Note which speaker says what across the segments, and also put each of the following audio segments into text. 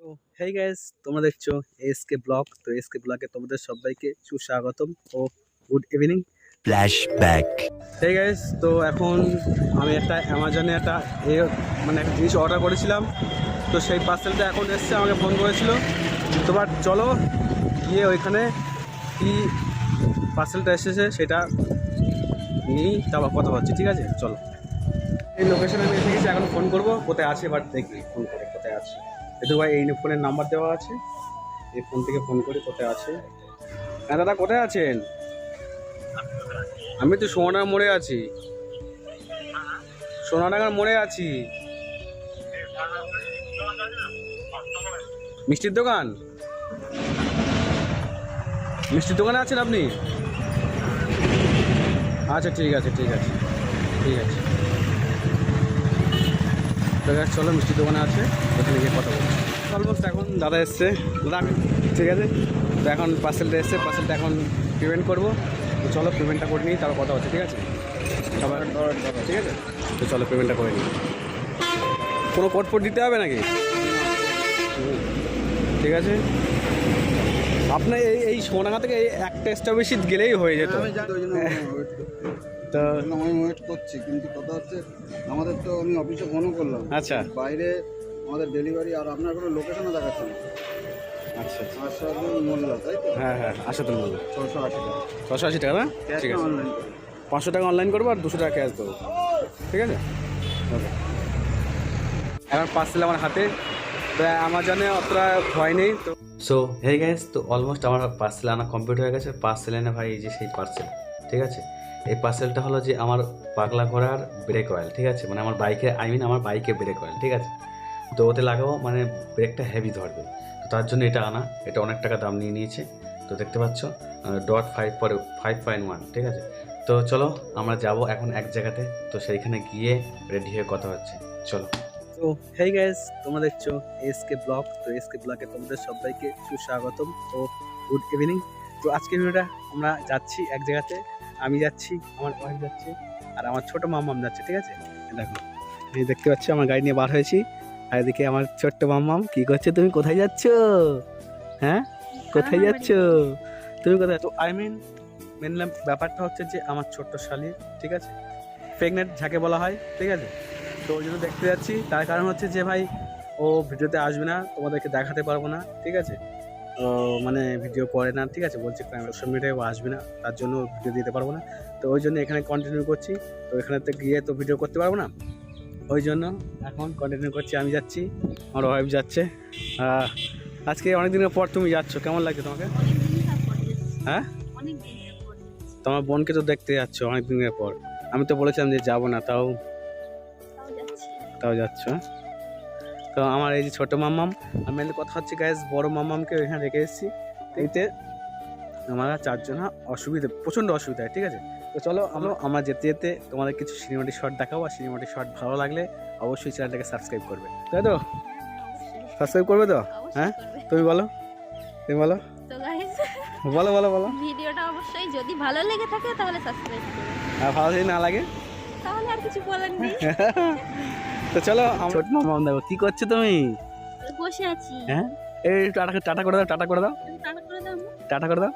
Speaker 1: তো hey guys তোমরা দেখছ এসকে ব্লগ তো এসকে ব্লগে তোমাদের সবাইকে সুস্বাগতম ও good evening
Speaker 2: flashback
Speaker 1: hey guys তো এখন আমি একটা অ্যামাজনে একটা এ মানে একটা জিনিস অর্ডার করেছিলাম। তো সেই পার্সেলটা এখন এসছে আমাকে ফোন করেছিল। তো বাট চলো গিয়ে ওইখানে কি পার্সেলটা এসেছে সেটা নিয়েই তারপর কথা হচ্ছে ঠিক আছে? চলো। এই লোকেশনে আমি এসে গেছি এখন ফোন করব কোথায় আছে বাট দেখি ফোন করে কোথায় আছে। এতে ভাই এই ফোনের নাম্বার দেওয়া আছে। এই ফোন থেকে ফোন করি, কোথায় আছে? হ্যাঁ দাদা, কোথায় আছেন? আমি তো সোনার মোড়ে আছি। সোনাডাঙ্গার মোড়ে আছি। মিষ্টির দোকান? মিষ্টির দোকানে আছেন আপনি? আচ্ছা ঠিক আছে ঠিক আছে ঠিক আছে। Guys, চলো মিষ্টির দোকানে আছে ওখানে গিয়ে কথা বলছি অলমোস্ট এখন দাদা এসছে। দাদা ঠিক আছে? তো এখন পার্সেলটা এসছে পার্সেলটা এখন পেমেন্ট করব। তো চলো পেমেন্টটা করে নিই তারপর কথা হচ্ছে ঠিক আছে? সবার ঠিক আছে? তো চলো পেমেন্টটা করে নিই। কোনো কোড ফোড দিতে হবে নাকি? ঠিক আছে? আপনার এই এই সোনাগা থেকে এই একটা স্টপেশিট গেলেই হয়ে যেত। তো
Speaker 3: আমি ওয়েট করছি কিন্তু কথা হচ্ছে আমাদের তো আমি অফিসে ফোনও করলাম।
Speaker 1: আচ্ছা।
Speaker 3: বাইরে আমাদের ডেলিভারি আর আপনার কোনো লোকেশনও দেখাচ্ছে না।
Speaker 1: আচ্ছা আচ্ছা।
Speaker 3: আশাদুল মোল্লা তাই তো?
Speaker 1: হ্যাঁ হ্যাঁ
Speaker 3: ছশো আশি টাকা।
Speaker 1: ছশো আশি টাকা না?
Speaker 3: ক্যাশ
Speaker 1: ঠিক আছে।
Speaker 3: অনলাইন
Speaker 1: পাঁচশো টাকা অনলাইন করব আর দুশো টাকা ক্যাশ দেবো। ঠিক আছে? ওকে। এখন পার্সেল আমার হাতে। তো আমাজনে অতটা ভয় নেই তো
Speaker 2: সো হে গাইস তো অলমোস্ট আমার পার্সেল আনা কমপ্লিট হয়ে গেছে। পার্সেল এনে ভাই এই যে সেই পার্সেল ঠিক আছে? এই পার্সেলটা হলো যে আমার পাগলা ঘোড়ার ব্রেক অয়েল ঠিক আছে? মানে আমার বাইকে আই মিন আমার বাইকে ব্রেক অয়েল ঠিক আছে? তো ওতে লাগাবো মানে ব্রেকটা হেভি ধরবে। তো তার জন্য এটা আনা, এটা অনেক টাকা দাম নিয়ে নিয়েছে। তো দেখতে পাচ্ছ ডট ফাইভ পরে ফাইভ পয়েন্ট ওয়ান ঠিক আছে? তো চলো, আমরা যাব এখন এক জায়গাতে। তো সেইখানে গিয়ে রেডি হয়ে কথা হচ্ছে। চলো।
Speaker 1: তো হেই গাইস তোমরা দেখছ এসকে ব্লগ তো এসকে ব্লগে তোমাদের সবাইকে সুস্বাগতম ও গুড ইভিনিং তো আজকে ভিডিওটা আমরা যাচ্ছি এক জায়গাতে। আমি যাচ্ছি আমার ওয়াইফ যাচ্ছে আর আমার ছোট মাম্মাম যাচ্ছে ঠিক আছে? দেখো এই দেখতে পাচ্ছ আমার গাড়ি নিয়ে বার হয়েছি। আর এদিকে আমার ছোট্ট মাম্মাম কি করছে তুমি? কোথায় যাচ্ছ? হ্যাঁ? কোথায় যাচ্ছ? তুমি কোথায়? তো আই মিন মেন ব্যাপারটা হচ্ছে যে আমার ছোট্ট শালি ঠিক আছে? প্রেগনেন্ট যাকে বলা হয় ঠিক আছে? তো ওই জন্য দেখতে যাচ্ছি। তার কারণ হচ্ছে যে ভাই ও ভিডিওতে আসবে না তোমাদেরকে দেখাতে পারব না ঠিক আছে? মানে ভিডিও করে না ঠিক আছে? বলছে সোশ্যাল মিডিয়ায় আসবে না তার জন্য ভিডিও দিতে পারব না। তো ওই জন্য এখানে কন্টিনিউ করছি। তো এখানে তো গিয়ে তো ভিডিও করতে পারব না? ওই জন্য এখন কন্টিনিউ করছি আমি যাচ্ছি আমার ওয়াইফ যাচ্ছে। আজকে অনেক দিনের পর তুমি যাচ্ছ কেমন লাগছে তোমাকে? হ্যাঁ? তোমার বোনকে তো দেখতে যাচ্ছ অনেক দিনের পর। আমি তো বলেছিলাম যে যাব না তাও তাও যাচ্ছ হ্যাঁ? তো আমার এই যে ছোটো মাম্মাম আর মেনলি কথা হচ্ছে গ্যাস বড় মাম্মামকে এখানে রেখে এসেছি। তো এতে আমরা চারজন অসুবিধে প্রচণ্ড অসুবিধা হয় ঠিক আছে? তো চলো আমরা আমরা যেতে যেতে তোমাদের কিছু সিনেমাটিক শট দেখাবো আর সিনেমাটিক শট ভালো লাগলে অবশ্যই চ্যানেলটাকে সাবস্ক্রাইব করবে। তাই তো? সাবস্ক্রাইব করবে তো? হ্যাঁ? তুমি বলো তুমি বলো। বলো বলো বলো।
Speaker 4: ভিডিওটা অবশ্যই যদি ভালো লেগে থাকে তাহলে সাবস্ক্রাইব করুন
Speaker 1: আর ভালো যদি না লাগে?
Speaker 4: তাহলে আর কিছু বলার নেই।
Speaker 1: তো চলো আমার ছোট মাম্মাম দেখো কি করছ তুমি?
Speaker 4: বসে আছি।
Speaker 1: হ্যাঁ? এই টাটা টাটা করে দাও টাটা করে দাও।
Speaker 4: টাটা করে দাও
Speaker 1: টাটা করে দাও।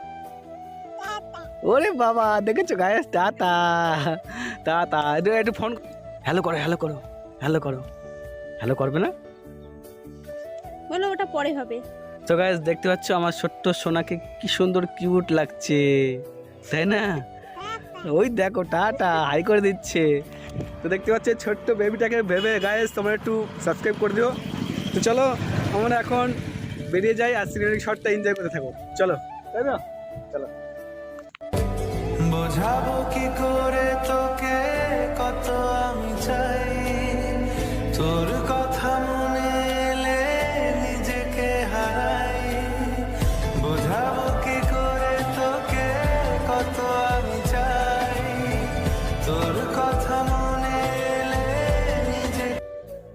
Speaker 1: ওরে বাবা দেখেছ গায়েস টাটা। টাটা। একটু একটু ফোন হ্যালো করো হ্যালো করো হ্যালো করো। হ্যালো করবে না?
Speaker 4: বলো ওটা পরে হবে।
Speaker 1: তো গায়েস দেখতে পাচ্ছ আমার ছোট্ট সোনাকে কি সুন্দর কিউট লাগছে। তাই না? ওই দেখো টাটা। হাই করে দিচ্ছে। তো দেখতে পাচ্ছি, ছোট্ট বেবিটাকে ভেবে গায়েস তোমরা একটু সাবস্ক্রাইব করে দিও। তো চলো, আমরা এখন বেরিয়ে যাই আর সিনেমেটিক শটটা এনজয় করে থাকো। চলো। তাই না? চলো।
Speaker 5: বোঝাবো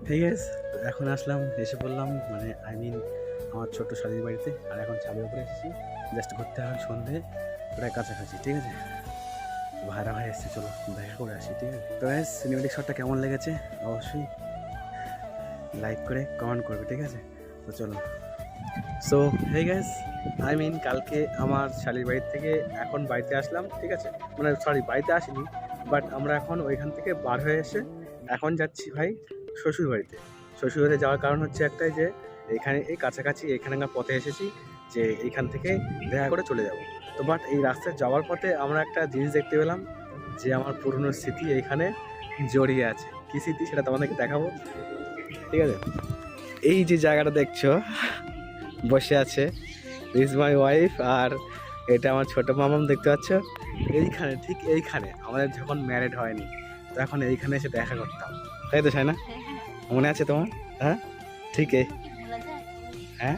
Speaker 1: ঠিক আছে এখন আসলাম, এসে পড়লাম মানে আই মিন আমার ছোট্ট শালির বাড়িতে, আর এখন ছাদের উপরে এসেছি। জাস্ট ঘুরতে হবে সন্ধে, প্রায় কাছাকাছি, ঠিক আছে? ভাইরা ভাই এসছে, চলো, দেখা করে আসি, ঠিক আছে? তো সিনেমেটিক শটটা কেমন লেগেছে? অবশ্যই লাইক করে কমেন্ট করবে, ঠিক আছে? তো চলো। So hey guys I mean কালকে আমার শালির বাড়ির থেকে এখন বাড়িতে আসলাম, ঠিক আছে? মানে সরি বাড়িতে আসিনি বাট আমরা এখন ওইখান থেকে বার হয়ে এসে এখন যাচ্ছি ভাই। শ্বশুর বাড়িতে। শ্বশুর বাড়িতে যাওয়ার কারণ হচ্ছে একটাই যে, এখানে এই কাছাকাছি এখানকার পথে এসেছি যে এইখান থেকে দেখা করে চলে যাব। তো বাট এই রাস্তায় যাওয়ার পথে আমরা একটা জিনিস দেখতে পেলাম যে আমার পুরনো স্মৃতি এইখানে জড়িয়ে আছে। কী স্মৃতি সেটা তোমাদেরকে দেখাবো। ঠিক আছে? এই যে জায়গাটা দেখছ, বসে আছে ইজ মাই ওয়াইফ আর এটা আমার ছোট মামাম, দেখতে পাচ্ছ? এইখানে, ঠিক এইখানে আমাদের যখন ম্যারেড হয়নি, তখন এইখানে এসে দেখা করতাম। তাই তো না মনে আছে তোমার? হ্যাঁ? ঠিক হ্যাঁ?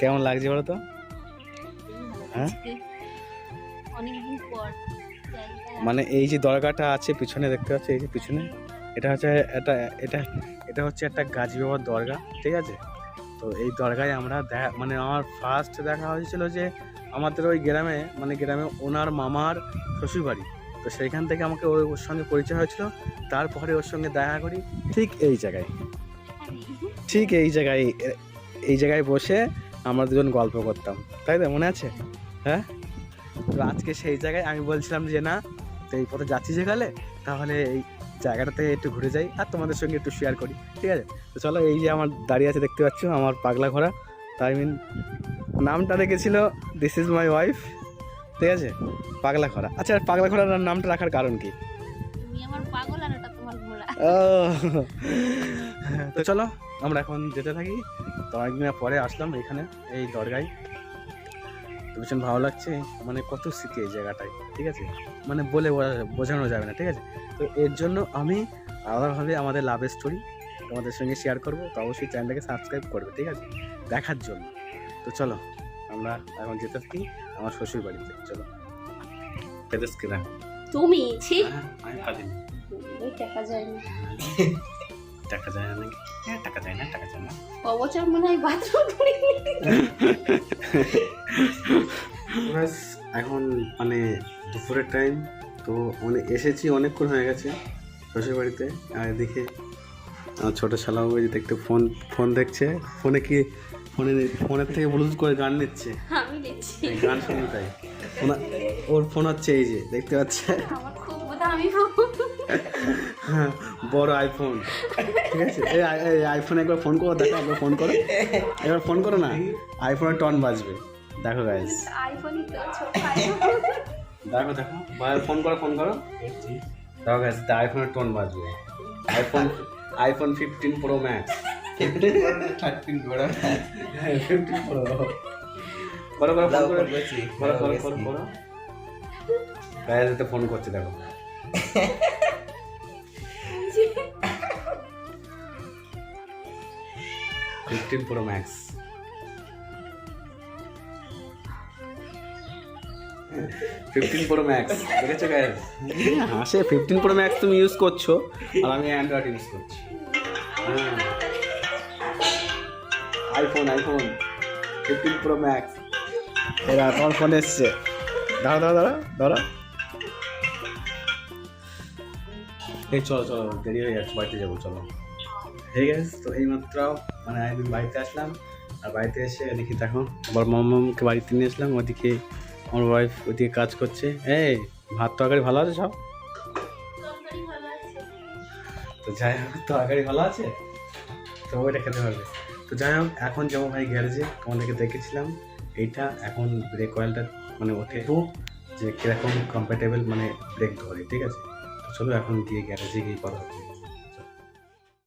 Speaker 1: কেমন লাগছে বলো তো? হ্যাঁ? মানে এই যে দরগাটা আছে পিছনে, দেখতে পাচ্ছ? এই যে পিছনে। এটা হচ্ছে এটা এটা এটা হচ্ছে একটা গাজী বাবার দরগা, ঠিক আছে? তো এই দরগায় আমরা দেখা মানে আমার ফার্স্ট দেখা হয়েছিল যে আমাদের ওই গ্রামে মানে গ্রামে ওনার মামার শ্বশুরবাড়ি। তো সেইখান থেকে আমাকে ওর সঙ্গে পরিচয় হয়েছিল। তারপরে ওর সঙ্গে দেখা করি। ঠিক এই জায়গায়। ঠিক এই জায়গায় এই জায়গায় বসে আমরা দুজন গল্প করতাম। তাই তো মনে আছে? হ্যাঁ? তো আজকে সেই জায়গায় আমি বলছিলাম যে, না, তো এই পথে যাচ্ছি যেখানে, তাহলে এই জায়গাটাতে একটু ঘুরে যাই আর তোমাদের সঙ্গে একটু শেয়ার করি। ঠিক আছে? তো চলো, এই যে আমার দাঁড়িয়ে আছে দেখতে পাচ্ছ, আমার পাগলা ঘোড়া। তাই মিন নামটা রেখেছিল দিস ইজ মাই ওয়াইফ ঠিক আছে? পাগলা ঘোড়া। আচ্ছা পাগলা ঘোড়ার নামটা রাখার কারণ কি?
Speaker 4: আমার পাগল আর
Speaker 1: তো চলো আমরা এখন যেতে থাকি। তো অনেকদিনের পরে আসলাম এখানে এই দরগায়। তো ভীষণ ভালো লাগছে। মানে কত স্মৃতি এই জায়গাটায় ঠিক আছে? মানে বলে বোঝা- বোঝানো যাবে না ঠিক আছে? তো এর জন্য আমি আলাদাভাবে আমাদের লাভ স্টোরি তোমাদের সঙ্গে শেয়ার করব। তো অবশ্যই চ্যানেলটাকে সাবস্ক্রাইব করবে ঠিক আছে? দেখার জন্য। তো চলো আমরা এখন যেতে থাকি আমার শ্বশুর বাড়িতে চলো
Speaker 4: তুমি ছি।
Speaker 1: আমি
Speaker 4: ওই টাকা যায় না।
Speaker 1: টাকা যায় না নাকি? হ্যাঁ টাকা যায় না টাকা যায় না।
Speaker 4: অবচর মনে হয় বাথরুম করে।
Speaker 1: এখন মানে দুপুরের টাইম তো মানে এসেছি অনেকক্ষণ হয়ে গেছে শ্বশুর বাড়িতে। আর এদিকে আমার ছোটো শালাবাবু এই যে দেখতে ফোন ফোন দেখছে। ফোনে কি ফোনে ফোনের থেকে ব্লুটুথ করে গান নিচ্ছে? এই গান শুনি তাই। ওর ফোন হচ্ছে এই যে দেখতে পাচ্ছে
Speaker 4: দামি ফোন
Speaker 1: হ্যাঁ, বড় আইফোন ঠিক আছে? এই আই- এই আইফোনে একবার ফোন করো দেখো একবার ফোন করো। একবার ফোন করো না? আইফোনের টন বাজবে। দেখো গাইজ
Speaker 4: আইফোনই তো ছোট আইফোন
Speaker 1: দেখো দেখো। ভাই ফোন করো ফোন করো। দেখো গাইজ আইফোনের টোন বাজবে। IPhone iPhone fifteen Pro Max
Speaker 3: thirteen ঘোড়া
Speaker 1: ফিফটিন প্রো করো করো ফোন করো। করো করো করো। ফোন করছে দেখো। Fifteen Pro Max fifteen Pro Max দেখেছ গাইজ হাসে ফিফটিন প্রো ম্যাক্স তুমি ইউজ করছ আর আমি অ্যান্ড্রয়েড ইউজ করছি। হ্যাঁ। IPhone iPhone fifteen Pro Max এরা তোমার ফোন এসছে। দাঁড়া দাঁড়া দাঁড়া দাঁড়া। এই চলো চলো, দেরি হয়ে যাচ্ছে, বাড়িতে যাব, চলো। হয়ে গেছে তো এইমাত্র মানে একদিন বাড়িতে আসলাম, আর বাড়িতে এসে দেখি দেখো আবার মামাকে বাড়িতে নিয়ে আসলাম, ওদিকে আমার ওয়াইফ ওদিকে কাজ করছে। এই, ভাত তরকারি ভালো আছে সব? তো যাই হোক, তরকারি ভালো আছে? তো ওইটা খেতে পারবে তো যাই হোক, এখন যাব ভাই গ্যারেজে, তোমাদেরকে দেখেছিলাম। এইটা এখন ব্রেক অয়েলটা মানে ওঠে যে কীরকম কম্প্যাটেবল মানে ব্রেক ধরে, ঠিক আছে? চলো এখন গিয়ে গ্যারেজে গিয়ে কথা হচ্ছে